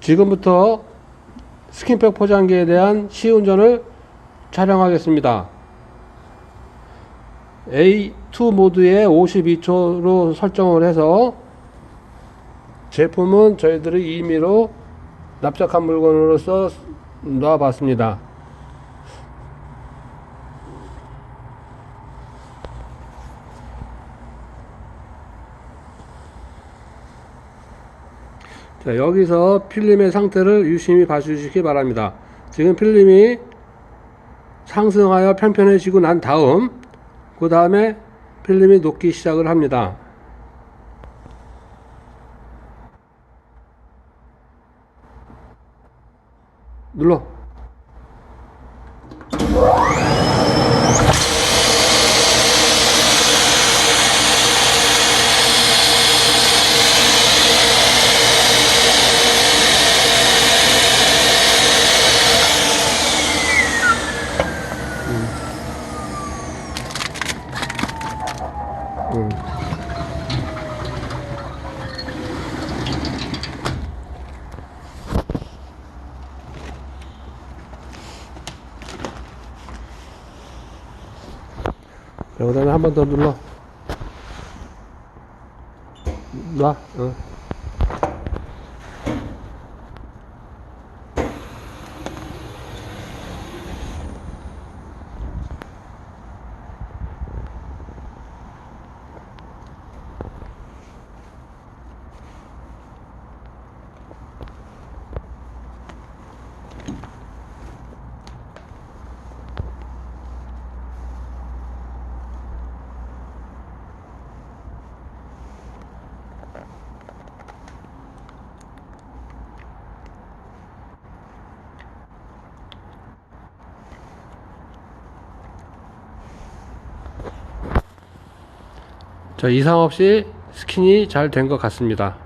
지금부터 스킨백 포장기에 대한 시운전을 촬영하겠습니다. A2 모드에 52초로 설정을 해서 제품은 저희들이 임의로 납작한 물건으로서 놔봤습니다. 자, 여기서 필름의 상태를 유심히 봐주시기 바랍니다. 지금 필름이 상승하여 편편해지고 난 다음, 그 다음에 필름이 녹기 시작을 합니다. 눌러. 음. 여기다가 한 번 더 눌러. 놔. 어. 자, 이상 없이 스킨이 잘 된 것 같습니다.